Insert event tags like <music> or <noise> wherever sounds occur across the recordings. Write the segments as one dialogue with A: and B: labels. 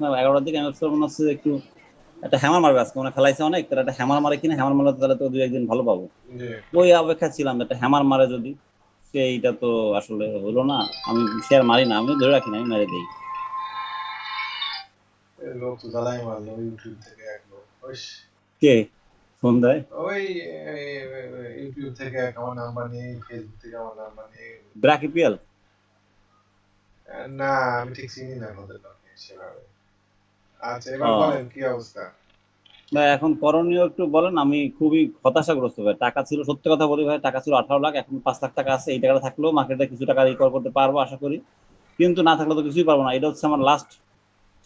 A: আজকে এগারোটার দিকে আমি মনে হচ্ছে একটু একটা হ্যামার মারবে আজকে মানে খেলাইছে অনেক তাহলে একটা হ্যামার মারে কিনা হ্যামার মারলে তাহলে তো দুই একদিন ভালো পাবো। ওই অপেক্ষা ছিলাম একটা হ্যামার মারে যদি সেইটা তো আসলে হলো না আমি শেয়ার মারি না আমি ধরে রাখি না আমি মেরে দিই।
B: লোক তো জ্বালাই মারলো ইউটিউব থেকে এক লোক
A: কে? ফোন দেয়
B: ওই ইউটিউব থেকে আমার নাম্বার নিয়ে ফেসবুক থেকে আমার নাম্বার নিয়ে।
A: ব্রাকিপিএল
B: না আমি ঠিক চিনি না ওদের সেভাবে। আচ্ছা এবার বলেন কি অবস্থা?
A: ভাই এখন করণীয় একটু বলেন আমি খুবই হতাশাগ্রস্ত ভাই। টাকা ছিল সত্যি কথা বলি ভাই টাকা ছিল আঠারো লাখ এখন পাঁচ লাখ টাকা আছে এই টাকাটা থাকলেও মার্কেটে কিছু টাকা রিকভার করতে পারব আশা করি। কিন্তু না থাকলে তো কিছুই পারব না এটা হচ্ছে আমার লাস্ট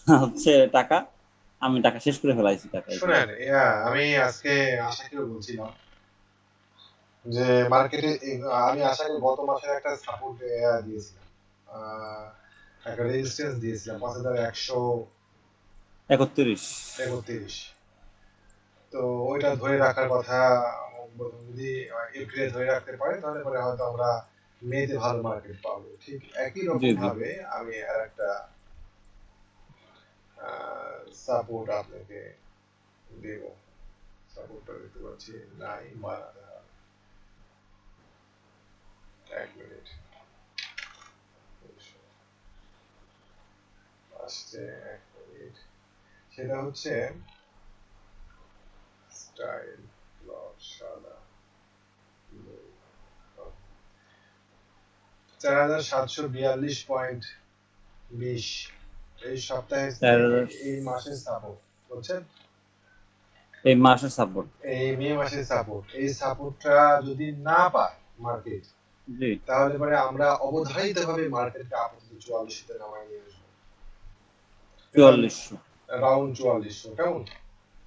A: <laughs> হচ্ছে টাকা আমি টাকা শেষ করে ফেলাইছি টাকা
B: শুনেন আমি আজকে আশাকেও বলছিলাম যে মার্কেটে আমি আশাকে গত মাসে একটা সাপোর্ট দিয়েছিলাম একটা রেজিস্ট্যান্স দিয়েছিলাম পাঁচ হাজার একশো
A: একত্রিশ।
B: একত্রিশ। তো ওইটা ধরে রাখার কথা যদি এপ্রিলে ধরে রাখতে পারে তাহলে পরে হয়তো আমরা মেতে ভালো মার্কেট পাবো। ঠিক একই রকম। ভাবে আমি আর একটা সাপোর্ট আপনাকে দেব। সাপোর্টটা দেখতে পাচ্ছি নাই এক মিনিট আসছে এক মিনিট সেটা হচ্ছে স্টাইল সাদা চার হাজার সাতশো বিয়াল্লিশ পয়েন্ট বিশ। এই সপ্তাহে
A: 4,000
B: এই মাসের সাপোর্ট বুঝছেন?
A: এই মাসের সাপোর্ট
B: এই মে মাসের সাপোর্ট এই সাপোর্টটা যদি না পায় মার্কেট
A: জি।
B: তাহলে পরে আমরা অবধারিত ভাবে মার্কেটকে আপাতত চুয়াল্লিশতে নামায় নিয়ে আসব।
A: চুয়াল্লিশশো।
B: রাউন্ড চুয়াল্লিশশো কেমন?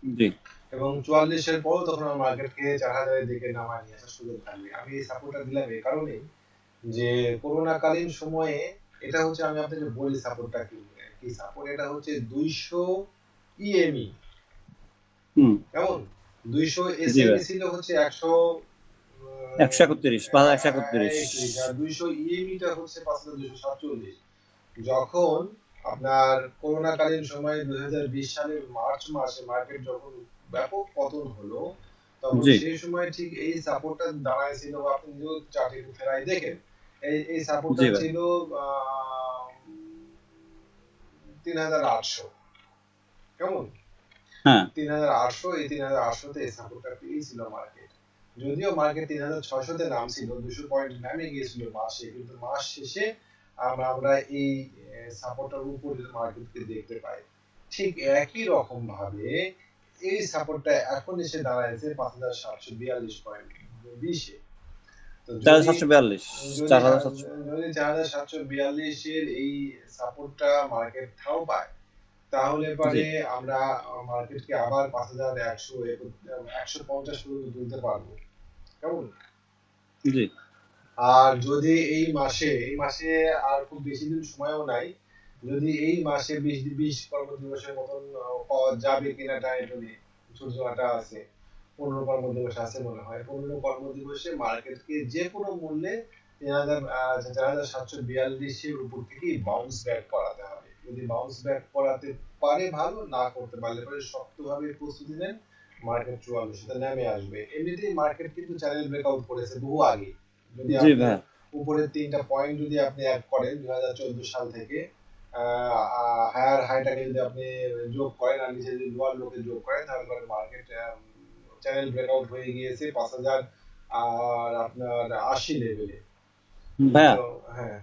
A: জি।
B: এবং চুয়াল্লিশের পরও তখন আমার মার্কেটকে চার হাজারের দিকে নামায় নিয়ে আসার সুযোগ থাকবে। আমি এই সাপোর্টটা দিলাম এই কারণেই যে করোনাকালীন সময়ে এটা হচ্ছে আমি আপনাকে বলি সাপোর্টটা কি? কি সাপোর্ট এটা হচ্ছে দুইশো ইএমই কেমন? দুইশো এসএমই ছিল হচ্ছে একশো
A: একশো একত্রিশ পাঁচ হাজার একশো একত্রিশ।
B: দুইশো ইএমইটা হচ্ছে পাঁচ হাজার দুইশো সাতচল্লিশ। যখন আপনার করোনাকালীন সময়ে দুই হাজার বিশ সালের মার্চ মাসে মার্কেট যখন ব্যাপক পতন হলো তখন সেই সময় ঠিক এই সাপোর্টটা দাঁড়াইছিল বা আপনি যদি চার্টে ফেরাই দেখেন এই এই সাপোর্টটা ছিল তিন হাজার আটশো। কেমন?
A: হ্যাঁ।
B: তিন হাজার আটশো এই তিন হাজার আটশোতে এই সাপোর্টটা পেয়েছিল মার্কেট যদিও মার্কেট তিন হাজার ছয়শোতে নামছিল দুশো পয়েন্ট নামে গিয়েছিল মাসে কিন্তু মাস শেষে আমরা আমরা এই সাপোর্টের উপরে মার্কেটকে দেখতে পাই। ঠিক একই রকম ভাবে এই সাপোর্টটা এখন এসে দাঁড়াইছে পাঁচ হাজার সাতশো বিয়াল্লিশ পয়েন্ট বিশে।
A: চার সাতশো বিয়াল্লিশ চার হাজার সাতশো।
B: যদি চার হাজার সাতশো বিয়াল্লিশের এই সাপোর্টটা মার্কেট ঠাও পায় তাহলে পরে আমরা মার্কেটকে আবার পাঁচ হাজার একশো একশো পঞ্চাশ পর্যন্ত তুলতে পারব। কেমন?
A: জি।
B: আর যদি এই মাসে এই মাসে আর খুব বেশি দিন সময়ও নাই, যদি এই মাসে বিশ বিশ কর্মদিবসের মতন যাবে কিনা টাইটনে সূর্যটা আছে। পনেরো কর্মদিবস আছে মনে হয়। পনেরো কর্মদিবসে মার্কেটকে যে কোনো মূল্যে তিন হাজার চার হাজার সাতশো বিয়াল্লিশের উপর থেকেই বাউন্স ব্যাক করাতে হবে। যদি বাউন্স ব্যাক করাতে পারে ভালো, না করতে পারলে পরে শক্তভাবে প্রস্তুতি নেন মার্কেট চুয়াল্লিশে নেমে আসবে। এমনিতেই মার্কেট কিন্তু চ্যানেল ব্রেকআউট করেছে বহু আগে। যদি
A: জি
B: উপরের তিনটা পয়েন্ট যদি আপনি অ্যাড করেন দুই হাজার চোদ্দ সাল থেকে হায়ার হাইটাকে যদি আপনি যোগ করেন আর নিচে যদি লোয়ার লোকে যোগ করেন তাহলে পরে মার্কেট চ্যানেল ব্রেকআউট হয়ে গিয়েছে পাঁচ হাজার আর আপনার আশি লেভেলে হ্যাঁ।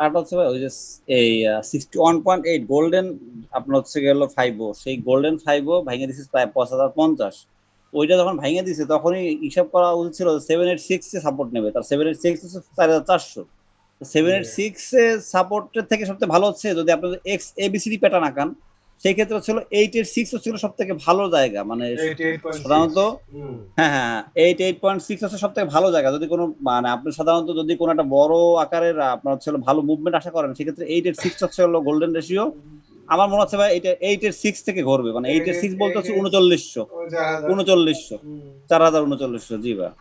A: আট হচ্ছে ওই যে এই sixty one point eight golden আপনার হচ্ছে গেল ফাইভ সেই গোল্ডেন ফাইভ ভেঙে দিছে প্রায় পাঁচ হাজার পঞ্চাশ। ওইটা যখন ভেঙে দিছে তখনই হিসাব করা উচিত ছিল সেভেন এইট সিক্স সাপোর্ট নেবে। তার সেভেন এইট সিক্স হচ্ছে চার হাজার চারশো। সেভেন এইট সিক্স সাপোর্টের থেকে সবথেকে ভালো হচ্ছে যদি আপনি এক্স এবিসিডি প্যাটার্ন আঁকান সেই ক্ষেত্রে হচ্ছিল এইট এইট সিক্স হচ্ছিল সব থেকে ভালো জায়গা। মানে সাধারণত হ্যাঁ হ্যাঁ এইট এইট পয়েন্ট সিক্স হচ্ছে সব থেকে ভালো জায়গা। যদি কোনো মানে আপনি সাধারণত যদি কোনো একটা বড় আকারের আপনার হচ্ছে ভালো মুভমেন্ট আশা করেন সেক্ষেত্রে এইট এইট সিক্স হচ্ছে হলো গোল্ডেন রেশিও আমার মনে হচ্ছে ভাই এইটা এইট এইট সিক্স থেকে ঘুরবে মানে এইট এইট সিক্স বলতে হচ্ছে উনচল্লিশশো। উনচল্লিশশো। চার হাজার উনচল্লিশশো জি ভাই।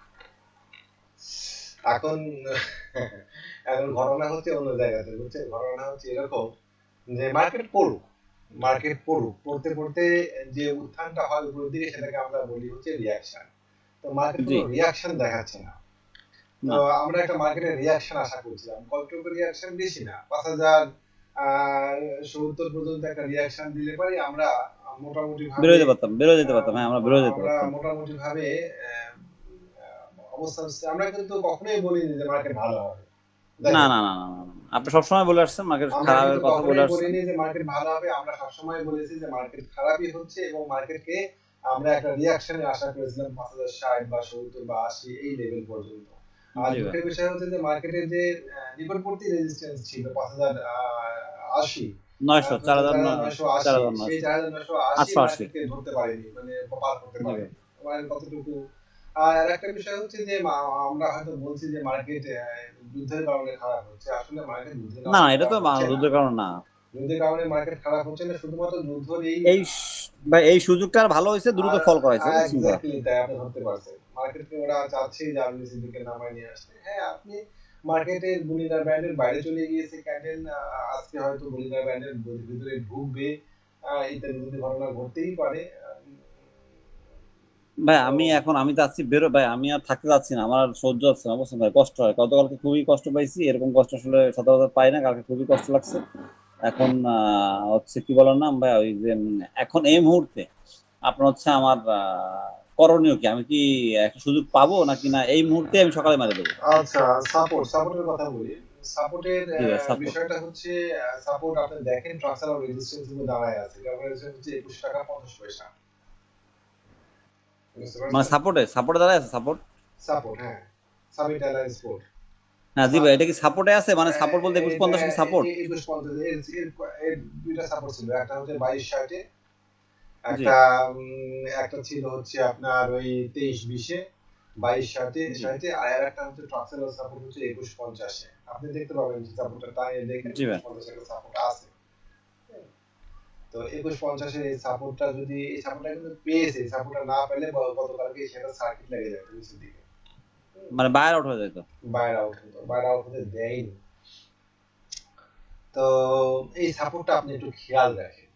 B: এখন এখন ঘটনা হচ্ছে অন্য জায়গাতে বুঝছেন? ঘটনা হচ্ছে এরকম যে মার্কেট পড়ুক মার্কেট পড়ুক পড়তে পড়তে যে উত্থানটা হয় উপরের দিকে সেটাকে আমরা বলি হচ্ছে রিয়াকশন তো মার্কেট। কোনো রিয়াকশন দেখাচ্ছে না। তো আমরা একটা মার্কেটের রিয়াকশন আশা করছিলাম। কতটুকু রিয়াকশন বেশি না পাঁচ হাজার সত্তর পর্যন্ত একটা রিয়াকশন দিলে পারি আমরা মোটামুটি
A: যেতে পারতাম বেরোয় যেতে পারতাম হ্যাঁ আমরা বেরোয় যেতে পারতাম।
B: মোটামুটি ভাবে আহ, অবস্থান আমরা কিন্তু কখনোই বলিনি যে মার্কেট ভালো হবে।
A: না না না না। আপনি সবসময় বলে আসছেন মার্কেট খারাপের কথা বলে আসছেন।
B: বলিনি যে মার্কেট ভালো হবে আমরা সবসময় বলেছি যে মার্কেট খারাপই হচ্ছে এবং মার্কেটকে আমরা একটা রিয়াকশনে আশা করেছিলাম পাঁচ হাজার ষাট বা সত্তর বা আশি এই লেভেল পর্যন্ত। আর দুঃখের বিষয় হচ্ছে যে মার্কেটের যে নিকটবর্তী রেজিস্ট্যান্স ছিল পাঁচ হাজার আশি।
A: নয়শো চার হাজার
B: নয়শো আশি।
A: হাজার
B: সেই
A: নয়শো
B: চার হাজার নয়শো আশি
A: আটশো আশি।
B: মার্কেটকে ধরতে পারেনি মানে পার করতে পারে মানে কতটুকু? আর একটা বিষয় হচ্ছে যে আমরা হয়তো বলছি যে মার্কেট যুদ্ধের কারণে খারাপ হচ্ছে। আসলে মার্কেট যুদ্ধের
A: না এটা তো
B: না।
A: যুদ্ধের কারণ না।
B: যুদ্ধের কারণে মার্কেট খারাপ হচ্ছে না শুধুমাত্র এই
A: এই এই সুযোগটা ভালো হয়েছে দ্রুত ফল করাইছে
B: তাই আপনি ধরতে পারছেন। মার্কেটকে ওরা চাচ্ছে যে আপনি দিকে নামায় নিয়ে আসতে। হ্যাঁ আপনি মার্কেটে বুলিনার ব্র্যান্ডের বাইরে চলে গিয়েছে ক্যান্ডেল আজকে হয়তো বুলিনার ব্র্যান্ডের ভিতরে ঢুকবে ইত্যাদি ইত্যাদি ঘটনা ঘটতেই পারে।
A: ভাই, আমি এখন, আমি চাচ্ছি বেরো, ভাই, আমি আর থাকতে যাচ্ছি না, আমার সহ্য হচ্ছে না, বুঝছেন ভাই, কষ্ট হয়। গতকালকে খুবই কষ্ট পাইছি, এরকম কষ্ট আসলে সচরাচর পাই না, কালকে খুবই কষ্ট লাগছে। এখন হচ্ছে কি বলার নাম, ভাই, ওই যে, এখন এই মুহূর্তে, আপনার হচ্ছে আমার করণীয় কি? আমি কি একটা সুযোগ পাবো নাকি না? এই মুহূর্তে আমি সকালে মারা দেবো।
B: আচ্ছা সাপোর্ট সাপোর্টের কথা বলি। সাপোর্টের
A: জি ভাই, support।
B: বিষয়টা হচ্ছে সাপোর্ট আপনি দেখেন ট্রান্সফার রেজিস্ট্যান্স কিন্তু দাঁড়ায় আছে। ট্রান্সফার হচ্ছে 21 টাকা 50 পয়সা।
A: মানে সাপোর্টে সাপোর্টে দাঁড়ায় আছে সাপোর্ট
B: সাপোর্ট হ্যাঁ। সামিট স্পোর্ট
A: হ্যাঁ জি ভাই এটা কি সাপোর্টে আছে? মানে সাপোর্ট বলতে একুশ পঞ্চাশ কি সাপোর্ট
B: একুশ পঞ্চাশ এর দুইটা সাপোর্ট ছিল। একটা হচ্ছে বাইশ ষাটে একটা একটা ছিল হচ্ছে আপনার ওই তেইশ বিশে বাইশ ষাটে। ষাটে আর একটা হচ্ছে ট্রান্সফার সাপোর্ট হচ্ছে একুশ পঞ্চাশে। আপনি দেখতে পাবেন যে সাপোর্টটা তাই। একুশ পঞ্চাশে একটা সাপোর্ট আছে। তো একুশ পঞ্চাশের এই সাপোর্টটা যদি এই সাপোর্টটা কিন্তু পেয়েছে সাপোর্টটা না পেলে গতকালকে সেটা সার্কিট লেগে যাবে নিচের দিকে
A: মানে বায়ার আউট হয়ে যেত
B: বাইরে আউট হতো বাইরে আউট হতে দেয়নি। তো এই সাপোর্টটা আপনি একটু খেয়াল রাখেন। আর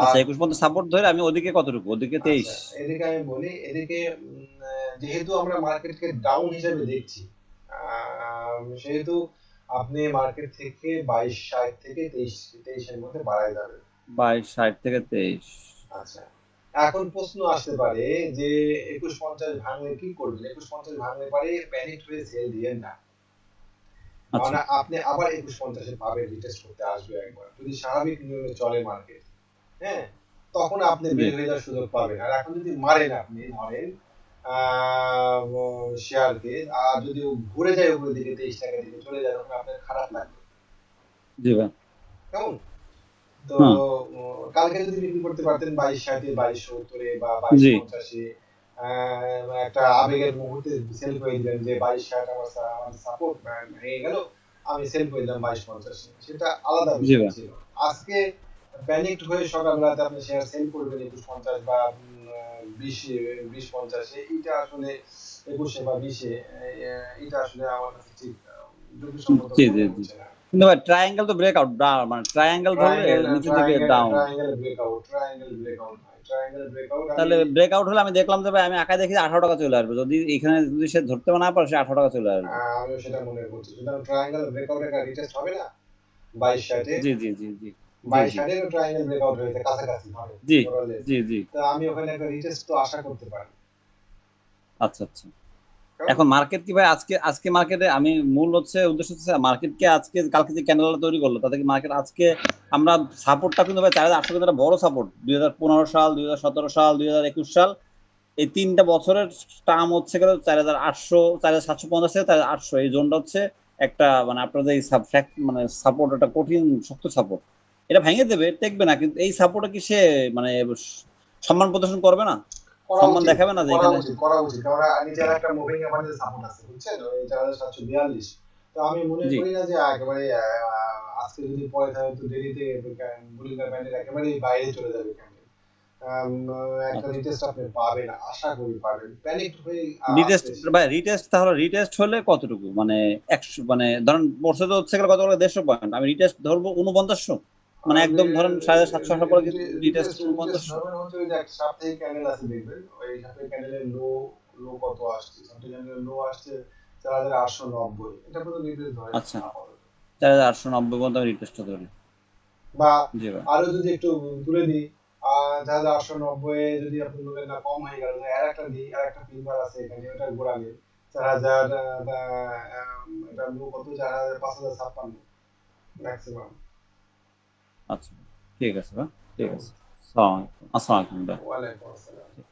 A: আচ্ছা একুশ পঞ্চাশ সাপোর্ট ধরে আমি ওদিকে কতটুকু? ওদিকে তেইশ।
B: আচ্ছা, এদিকে আমি বলি এদিকে যেহেতু আমরা মার্কেটকে ডাউন হিসেবে দেখছি সেহেতু আপনি মার্কেট থেকে বাইশ ষাট থেকে তেইশ তেইশের মধ্যে বাড়ায়
A: বাইশ ষাট থেকে তেইশ।
B: আচ্ছা এখন প্রশ্ন আসতে পারে যে একুশ পঞ্চাশ ভাঙলে কি করবেন? একুশ পঞ্চাশ ভাঙলে পারে প্যানিক হয়ে সেল দিয়েন না।
A: আচ্ছা।
B: মানে আপনি আবার একুশ পঞ্চাশে পাবেন রিটেস্ট করতে আসবে একবার। যদি স্বাভাবিক নিয়মে চলে মার্কেট হ্যাঁ তখন আপনি বের হয়ে যাওয়ার সুযোগ পাবেন। আর এখন যদি মারেন আপনি ধরেন শেয়ারকে আর যদি ঘুরে যায় উপরের দিকে তেইশ টাকা দিকে চলে যায় তখন আপনার খারাপ লাগবে।
A: জি ভাই।
B: কেমন? তো কালকে যদি বিক্রি করতে পারতেন বাইশ ষাটে বাইশ সত্তরে বা বাইশ পঞ্চাশে একটা আবেগের মুহূর্তে সেল করে দিলেন যে বাইশ ষাট আমার সাপোর্ট ভেঙে গেল আমি সেল করে দিলাম বাইশ পঞ্চাশে। সেটা আলাদা বিষয় ছিল। আজকে প্যানিকড হয়ে সকালবেলাতে আপনি শেয়ার সেল করবেন একুশ পঞ্চাশ বা বিশ বিশ পঞ্চাশে এটা আসলে একুশে বা বিশে এটা আসলে আমার কাছে ঠিক আহ,
A: জি, জি, জি।
B: হচ্ছে না।
A: কিন্তু ভাই ট্রায়াঙ্গেল তো ব্রেকআউট মানে ট্রায়াঙ্গেল নিচের দিকে ডাউন তাহলে ব্রেকআউট হলে আমি দেখলাম যে ভাই আমি একাই দেখি আঠারো টাকা চলে আসবে যদি এখানে যদি সে ধরতে না পারে সে আঠারো টাকা চলে আসবে।
B: সেটা মনে করছি। সুতরাং ট্রায়াঙ্গেল ব্রেকআউট একটা রিটেস্ট হবে না? বাইশ ষাটে?
A: জি জি জি জি।
B: বাইশ ট্রায়াঙ্গেল ব্রেকআউট হয়েছে কাছাকাছি হবে
A: জি।
B: more or less।
A: জি জি।
B: তো আমি ওখানে একটা রিটেস্ট তো আশা করতে পারি।
A: আচ্ছা আচ্ছা। এখন মার্কেট কি ভাই? আজকে আজকে মার্কেটে আমি মূল হচ্ছে উদ্দেশ্য হচ্ছে মার্কেটকে আজকে কালকে যে ক্যান্ডেলটা তৈরি করল তাতে কি মার্কেট আজকে আমরা সাপোর্টটা কিন্তু ভাই চার হাজার আটশো একটা বড় সাপোর্ট দুই হাজার পনেরো সাল দুই হাজার সতেরো সাল দুই হাজার একুশ সাল এই তিনটা বছরের টার্ম হচ্ছে গেল চার হাজার আটশো চার হাজার সাতশো পঞ্চাশ থেকে চার হাজার আটশো। এই জোনটা হচ্ছে একটা মানে আপনাদের এই মানে সাপোর্ট একটা কঠিন শক্ত সাপোর্ট এটা ভেঙে দেবে টেকবে না কিন্তু এই সাপোর্টে কি সে মানে সম্মান প্রদর্শন করবে না? সম্মান দেখাবে না যে
B: করা উচিত করা উচিত। কারণ একটা মুভিং অ্যাভারেজ সাপোর্ট আছে বুঝছেন? সাতশো বিয়াল্লিশ তো আমি মনে করি না যে একেবারে আজকে যদি পরে তাহলে তো দেরিতে বুলিঙ্গার ব্যান্ডের একেবারেই বাইরে চলে যাবে একটা। রিটেস্ট আপনি পাবেন আশা করি পাবেন। প্যানিক হয়ে
A: রিটেস্ট ভাই রিটেস্ট তাহলে রিটেস্ট হলে কতটুকু? মানে একশো মানে ধরেন বর্ষে তো হচ্ছে গেলে কত দেড়শো পয়েন্ট আমি রিটেস্ট ধরবো উনপঞ্চাশশো মানে একদম ধরেন সাড়ে সাতশো আসার পরে কিন্তু রিটেস্ট পঞ্চাশ
B: সাপ্তাহিক ক্যান্ডেল আছে দেখবেন ওই সাপ্তাহিক ক্যান্ডেলের লো লো কত আসছে? সাপ্তাহিক ক্যান্ডেলের লো আসছে চার হাজার আটশো নব্বই। এটা পর্যন্ত রিটেস্ট ধরে
A: আচ্ছা। চার হাজার আটশো নব্বই পর্যন্ত রিটেস্টটা ধরি
B: বা আরও যদি একটু তুলে দিই চার হাজার আটশো নব্বই যদি আপনি বলেন না কম হয়ে গেল আর একটা দিই আর একটা ফিল্মার আছে এখানে ওটা চার হাজার এটা লো কত? চার হাজার পাঁচ হাজার ছাপ্পান্ন। ম্যাক্সিমাম
A: আচ্ছা ঠিক আছে ভাই ঠিক আছে। আসসালামু আলাইকুম আসসালামু। আলাইকুম